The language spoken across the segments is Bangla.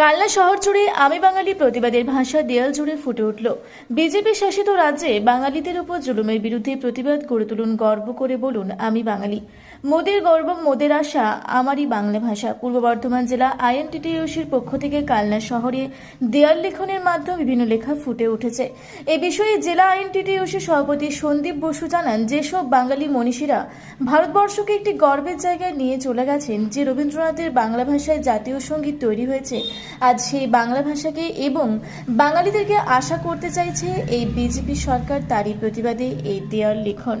কালনা শহর জুড়ে আমি বাঙালি প্রতিবাদের ভাষা দেয়াল জুড়ে ফুটে উঠল। বিজেপি শাসিত রাজ্যে বাঙালিদের উপর জুলুমের বিরুদ্ধে প্রতিবাদ গড়ে তুলুন, গর্ব করে বলুন, আমি বাঙালি। মোদের গর্ব, মোদের আশা, আমারই বাংলা ভাষা। পূর্ব বর্ধমান জেলা আইএনটিটিউসির পক্ষ থেকে কালনা শহরে দেয়াল লেখনের মাধ্যমে বিভিন্ন লেখা ফুটে উঠেছে। এ বিষয়ে জেলা আইএনটিটিউসির সভাপতি সন্দীপ বসু জানান, যেসব বাঙালি মনীষীরা ভারতবর্ষকে একটি গর্বের জায়গায় নিয়ে চলে গেছেন, যে রবীন্দ্রনাথের বাংলা ভাষায় জাতীয় সংগীত তৈরি হয়েছে, আজ সেই বাংলা ভাষাকে এবং বাঙালিদেরকে আশা করতে চাইছে এই বিজেপি সরকার, তারই প্রতিবাদে এই দেয়াল লিখন।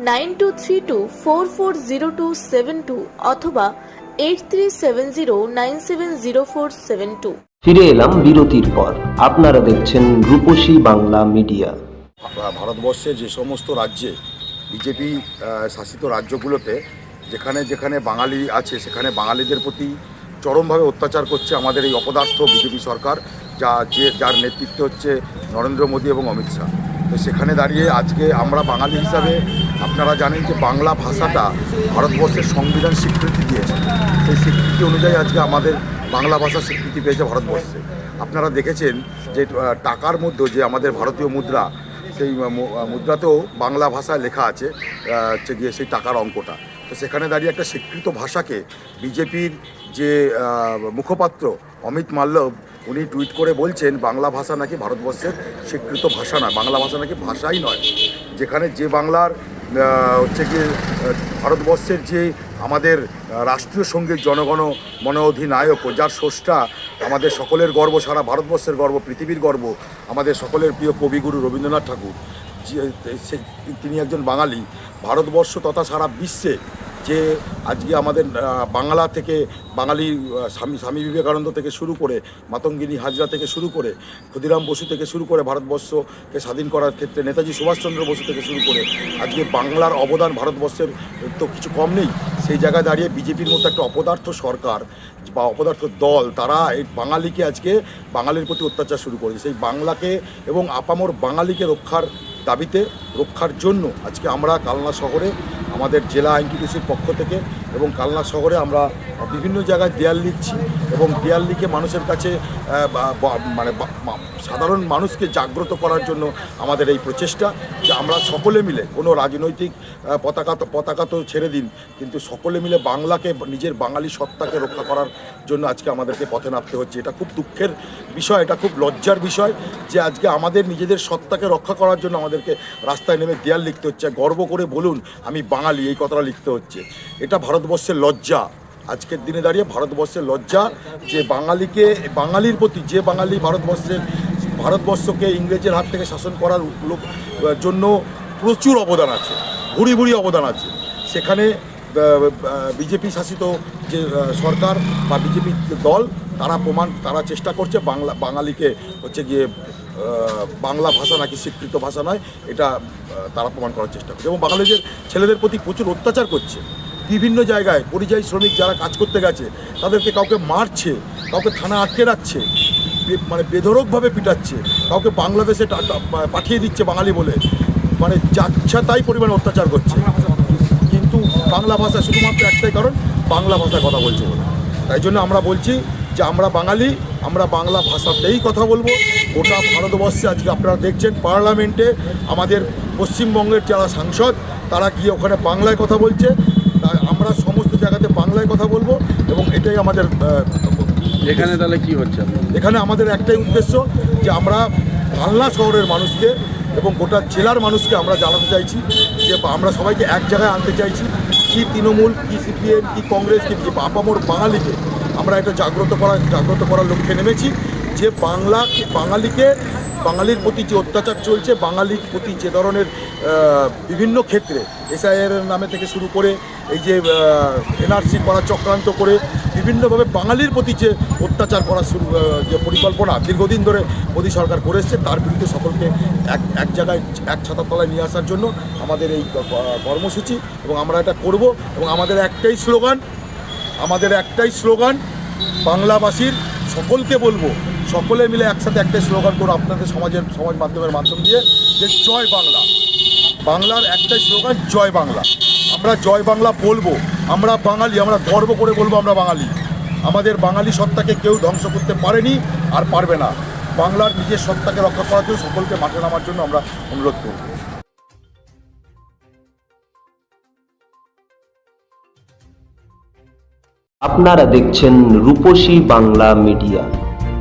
nine two three two four four zero two seven two অথবা eight three seven zero nine seven zero four seven two. ফিরে এলাম বিরতির পর। আপনারা দেখছেন রূপসী বাংলা মিডিয়া। ভা- ভারতবর্ষের যে সমস্ত রাজ্যে বিজেপি শাসিত রাজ্যগুলোতে যেখানে যেখানে বাঙালি আছে সেখানে বাঙালিদের প্রতি চরমভাবে অত্যাচার করছে আমাদের এই অপদার্থ বিজেপি সরকার যা যে যার নেতৃত্বে হচ্ছে নরেন্দ্র মোদী এবং অমিত শাহ। তো সেখানে দাঁড়িয়ে আজকে আমরা বাঙালি হিসাবে আপনারা জানেন যে বাংলা ভাষাটা ভারতবর্ষের সংবিধান স্বীকৃতি দিয়েছে। সেই স্বীকৃতি অনুযায়ী আজকে আমাদের বাংলা ভাষা স্বীকৃতি পেয়েছে ভারতবর্ষে। আপনারা দেখেছেন যে টাকার মধ্যে যে আমাদের ভারতীয় মুদ্রা, সেই মুদ্রাতেও বাংলা ভাষায় লেখা আছে হচ্ছে গিয়ে সেই টাকার অঙ্কটা। তো সেখানে দাঁড়িয়ে একটা স্বীকৃত ভাষাকে বিজেপির যে মুখপাত্র অমিত মাল্লব উনি টুইট করে বলছেন, বাংলা ভাষা নাকি ভারতবর্ষের স্বীকৃত ভাষা নয়, বাংলা ভাষা নাকি ভাষাই নয়। যেখানে যে বাংলার হচ্ছে কি ভারতবর্ষের যে আমাদের রাষ্ট্রীয় সংগীত জনগণ মন অধিনায়ক যার স্রষ্টা আমাদের সকলের গর্ব, সারা ভারতবর্ষের গর্ব, পৃথিবীর গর্ব, আমাদের সকলের প্রিয় কবিগুরু রবীন্দ্রনাথ ঠাকুর তিনি একজন বাঙালি। ভারতবর্ষ তথা সারা বিশ্বে যে আজকে আমাদের বাংলা থেকে, বাঙালি স্বামী স্বামী বিবেকানন্দ থেকে শুরু করে, মাতঙ্গিনী হাজরা থেকে শুরু করে, ক্ষুদিরাম বসু থেকে শুরু করে, ভারতবর্ষকে স্বাধীন করার ক্ষেত্রে নেতাজি সুভাষচন্দ্র বসু থেকে শুরু করে, আজকে বাংলার অবদান ভারতবর্ষের তো কিছু কম নেই, সেই জায়গায় দাঁড়িয়ে বিজেপির মতো একটা অপদার্থ সরকার বা অপদার্থ দল, তারা এই বাঙালিকে আজকে বাঙালির প্রতি অত্যাচার শুরু করেছে। সেই বাংলাকে এবং আপামর বাঙালিকে রক্ষার দাবিতে রক্ষার জন্য আজকে আমরা কালনা শহরে, আমাদের জেলা আইনটিডিসির পক্ষ থেকে এবং কালনা শহরে আমরা বিভিন্ন জায়গায় দেয়াল লিখছি। এবং দেয়াল লিখে মানুষের কাছে মানে সাধারণ মানুষকে জাগ্রত করার জন্য আমাদের এই প্রচেষ্টা যে আমরা সকলে মিলে, কোনো রাজনৈতিক পতাকা তো পতাকা তো ছেড়ে দিন, কিন্তু সকলে মিলে বাংলাকে, নিজের বাঙালি সত্তাকে রক্ষা করার জন্য আজকে আমাদেরকে পথে নামতে হচ্ছে। এটা খুব দুঃখের বিষয়, এটা খুব লজ্জার বিষয় যে আজকে আমাদের নিজেদের সত্তাকে রক্ষা করার জন্য আমাদেরকে রাস্তায় নেমে দেয়াল লিখতে হচ্ছে। গর্ব করে বলুন, আমি বাঙালি, এই কথাটা লিখতে হচ্ছে। এটা ভারতবর্ষের লজ্জা। আজকের দিনে দাঁড়িয়ে ভারতবর্ষের লজ্জা যে বাঙালিকে, বাঙালির প্রতি যে বাঙালি ভারতবর্ষের, ভারতবর্ষকে ইংরেজের হাত থেকে শাসন করার জন্য প্রচুর অবদান আছে, ভুড়ি ভুড়ি অবদান আছে। সেখানে বিজেপি শাসিত যে সরকার বা বিজেপি দল, তারা প্রমাণ, তারা চেষ্টা করছে বাংলা, বাঙালিকে হচ্ছে গিয়ে বাংলা ভাষা নাকি স্বীকৃত ভাষা নয়, এটা তারা প্রমাণ করার চেষ্টা করছে। এবং বাঙালিদের ছেলেদের প্রতি প্রচুর অত্যাচার করছে। বিভিন্ন জায়গায় পরিযায়ী শ্রমিক যারা কাজ করতে গেছে তাদেরকে কাউকে মারছে কাউকে থানা আটকে রাখছে মানে বেধরকভাবে পিটাচ্ছে কাউকে বাংলাদেশে পাঠিয়ে দিচ্ছে বাঙালি বলে মানে যাচ্ছা তাই পরিমাণে অত্যাচার করছে। কিন্তু বাংলা ভাষা শুধুমাত্র একটাই কারণ বাংলা ভাষায় কথা বলছে বলে। তাই জন্য আমরা বলছি যে আমরা বাঙালি আমরা বাংলা ভাষাতেই কথা বলব। গোটা ভারতবর্ষে আজকে আপনারা দেখছেন পার্লামেন্টে আমাদের পশ্চিমবঙ্গের যারা সাংসদ তারা গিয়ে ওখানে বাংলায় কথা বলছে। আমরা সমস্ত জায়গাতে বাংলায় কথা বলব এবং এটাই আমাদের এখানে তাহলে কি হচ্ছে? এখানে আমাদের একটাই উদ্দেশ্য যে আমরা কালনা শহরের মানুষকে এবং গোটা জেলার মানুষকে আমরা জানাতে চাইছি যে আমরা সবাইকে এক জায়গায় আনতে চাইছি। কি তৃণমূল কি সিপিএম কি কংগ্রেস কি বিজেপি আপামর বাঙালিকে আমরা এটা জাগ্রত করার জাগ্রত করার লক্ষ্যে নেমেছি। যে বাংলা বাঙালিকে বাঙালির প্রতি যে অত্যাচার চলছে, বাঙালির প্রতি যে ধরনের বিভিন্ন ক্ষেত্রে, এসআইআর নামে থেকে শুরু করে, এই যে এনআরসি করা চক্রান্ত করে, বিভিন্নভাবে বাঙালির প্রতি যে অত্যাচার করা শুরু যে পরিকল্পনা দীর্ঘদিন ধরে মোদী সরকার করে এসছে, তার বিরুদ্ধে সকলকে এক এক জায়গায় এক ছাতার তলায় নিয়ে আসার জন্য আমাদের এই কর্মসূচি এবং আমরা এটা করব এবং আমাদের একটাই স্লোগান, আমাদের একটাই স্লোগান বাংলাভাষীর সকলকে বলব সকলে মিলে একসাথে একটাই স্লোগান করো আপনাদের সমাজের, সমাজ মাধ্যমের মাধ্যম দিয়ে যে জয় বাংলা। বাংলার একটাই স্লোগান, জয় বাংলা। আমরা জয় বাংলা বলব, আমরা বাঙালি, আমরা গর্ব করে বলব আমরা বাঙালি। আমাদের বাঙালি সত্তাকে কেউ ধ্বংস করতে পারেনি আর পারবে না। বাংলার নিজের সত্তাকে রক্ষা করার জন্য সকলকে মাঠে নামার জন্য আমরা অনুরোধ করব। আপনারা দেখছেন রূপসী বাংলা মিডিয়া।